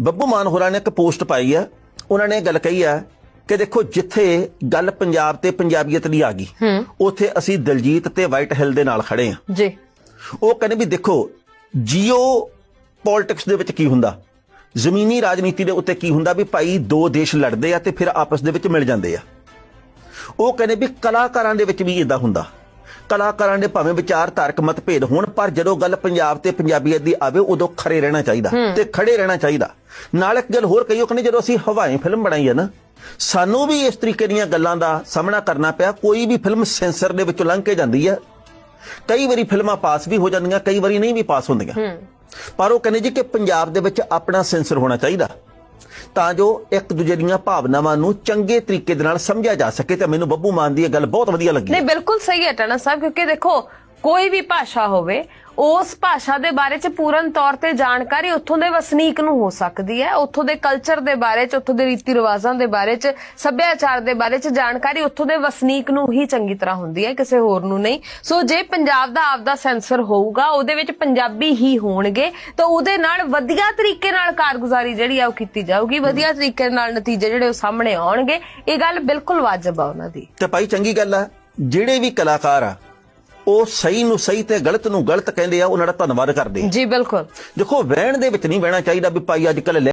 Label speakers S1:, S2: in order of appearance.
S1: ਬੱਬੂ ਮਾਨ ਹੋਰਾਂ ਨੇ ਇੱਕ ਪੋਸਟ ਪਾਈ ਆ ਉਹਨਾਂ ਨੇ ਇਹ ਗੱਲ ਕਹੀ ਆ ਕਿ ਦੇਖੋ ਜਿੱਥੇ ਗੱਲ ਪੰਜਾਬ ਤੇ ਪੰਜਾਬੀਅਤ ਦੀ ਆ ਗਈ ਉੱਥੇ ਅਸੀਂ ਦਲਜੀਤ ਤੇ ਵਾਈਟ ਹਿੱਲ ਦੇ ਨਾਲ ਖੜੇ ਆ।
S2: ਜੀ।
S1: ਉਹ ਕਹਿੰਦੇ ਵੀ ਦੇਖੋ ਜੀਓ ਪੋਲਿਟਿਕਸ ਦੇ ਵਿੱਚ ਕੀ ਹੁੰਦਾ? ਜ਼ਮੀਨੀ ਰਾਜਨੀਤੀ ਦੇ ਉੱਤੇ ਕੀ ਹੁੰਦਾ ਵੀ ਭਾਈ ਦੋ ਦੇਸ਼ ਲੜਦੇ ਆ ਤੇ ਫਿਰ ਆਪਸ ਦੇ ਵਿੱਚ ਮਿਲ ਜਾਂਦੇ ਆ। ਉਹ ਕਹਿੰਦੇ ਵੀ ਕਲਾਕਾਰਾਂ ਦੇ ਵਿੱਚ ਵੀ ਇਦਾਂ ਹੁੰਦਾ। ਕਲਾਕਾਰਾਂ ਦੇ ਭਾਵੇਂ ਵਿਚਾਰਧਾਰਕ ਮਤਭੇਦ ਹੋਣ ਪਰ ਜਦੋਂ ਗੱਲ ਪੰਜਾਬ ਤੇ ਪੰਜਾਬੀਅਤ ਦੀ ਆਵੇ ਉਦੋਂ ਖੜੇ ਰਹਿਣਾ ਚਾਹੀਦਾ ਤੇ ਖੜੇ ਰਹਿਣਾ ਚਾਹੀਦਾ। ਨਾਲ ਇੱਕ ਗੱਲ ਹੋਰ ਕਹੀ ਉਹ ਕਹਿੰਦੇ ਜਦੋਂ ਅਸੀਂ ਹਵਾਈ ਫਿਲਮ ਬਣਾਈ ਹੈ ਨਾ ਸਾਨੂੰ ਵੀ ਇਸ ਤਰੀਕੇ ਦੀਆਂ ਗੱਲਾਂ ਦਾ ਸਾਹਮਣਾ ਕਰਨਾ ਪਿਆ। ਕੋਈ ਵੀ ਫਿਲਮ ਸੈਂਸਰ ਦੇ ਵਿੱਚੋਂ ਲੰਘ ਕੇ ਜਾਂਦੀ ਹੈ। ਕਈ ਵਾਰੀ ਫਿਲਮਾਂ ਪਾਸ ਵੀ ਹੋ ਜਾਂਦੀਆਂ ਕਈ ਵਾਰੀ ਨਹੀਂ ਵੀ ਪਾਸ ਹੁੰਦੀਆਂ। ਪਰ ਉਹ ਕਹਿੰਦੇ ਜੀ ਕਿ ਪੰਜਾਬ ਦੇ ਵਿੱਚ ਆਪਣਾ ਸੈਂਸਰ ਹੋਣਾ ਚਾਹੀਦਾ। ਤਾਂ ਜੋ ਇੱਕ ਦੂਜੇ ਦੀਆਂ ਭਾਵਨਾਵਾਂ ਨੂੰ ਚੰਗੇ ਤਰੀਕੇ ਦੇ ਨਾਲ ਸਮਝਿਆ ਜਾ ਸਕੇ ਤੇ ਮੈਨੂੰ ਬੱਬੂ ਮਾਨ ਦੀ ਇਹ ਗੱਲ ਬਹੁਤ ਵਧੀਆ ਲੱਗੀ।
S2: ਨਹੀਂ, ਬਿਲਕੁਲ ਸਹੀ ਹੈ ਟਣਾ ਸਾਹਿਬ, ਕਿਉਂਕਿ ਦੇਖੋ, ਕੋਈ ਵੀ ਭਾਸ਼ਾ ਹੋਵੇ ਉਸ ਭਾਸ਼ਾ ਦੇ ਬਾਰੇ ਚ ਪੂਰਨ ਤੌਰ ਤੇ ਜਾਣਕਾਰੀ ਉੱਥੋਂ ਦੇ ਵਸਨੀਕ ਨੂੰ ਹੋ ਸਕਦੀ ਹੈ। ਉੱਥੋਂ ਦੇ ਕਲਚਰ ਦੇ ਬਾਰੇ ਚ, ਉੱਥੋਂ ਦੇ ਰੀਤੀ ਰਿਵਾਜਾਂ ਦੇ ਬਾਰੇ ਚ, ਸੱਭਿਆਚਾਰ ਦੇ ਬਾਰੇ ਚ ਜਾਣਕਾਰੀ ਉੱਥੋਂ ਦੇ ਵਸਨੀਕ ਨੂੰ ਹੀ ਚੰਗੀ ਤਰ੍ਹਾਂ ਹੁੰਦੀ ਹੈ, ਕਿਸੇ ਹੋਰ ਨੂੰ ਨਹੀਂ। ਸੋ ਜੇ ਪੰਜਾਬ ਦਾ ਆਪਦਾ ਸੈਂਸਰ ਹੋਊਗਾ, ਉਹਦੇ ਵਿੱਚ ਪੰਜਾਬੀ ਹੀ ਹੋਣਗੇ, ਤਾਂ ਉਹਦੇ ਨਾਲ ਵਧੀਆ ਤਰੀਕੇ ਨਾਲ ਕਾਰਗੁਜ਼ਾਰੀ ਜਿਹੜੀ ਆ ਉਹ ਕੀਤੀ ਜਾਊਗੀ। ਵਧੀਆ ਤਰੀਕੇ ਨਾਲ ਨਤੀਜੇ ਜਿਹੜੇ ਉਹ ਸਾਹਮਣੇ ਆਉਣਗੇ। ਇਹ ਗੱਲ ਬਿਲਕੁਲ ਵਾਜਬ ਆ ਉਹਨਾਂ ਦੀ।
S1: ਤੇ ਭਾਈ ਚੰਗੀ ਗੱਲ ਆ, ਜਿਹੜੇ ਵੀ ਕਲਾਕਾਰ ਆ ਉਹ ਸਹੀ ਨੂੰ ਸਹੀ ਤੇ ਗਲਤ ਨੂੰ ਗਲਤ ਕਹਿੰਦੇ ਆ ਉਹਨਾਂ ਦਾ ਧੰਨਵਾਦ ਕਰਦੇ ਆ।
S2: ਜੀ ਬਿਲਕੁਲ।
S1: ਦੇਖੋ ਵਹਿਣ ਦੇ ਵਿੱਚ ਨਹੀਂ ਬਹਿਣਾ ਚਾਹੀਦਾ ਵੀ ਭਾਈ ਅੱਜ ਕੱਲ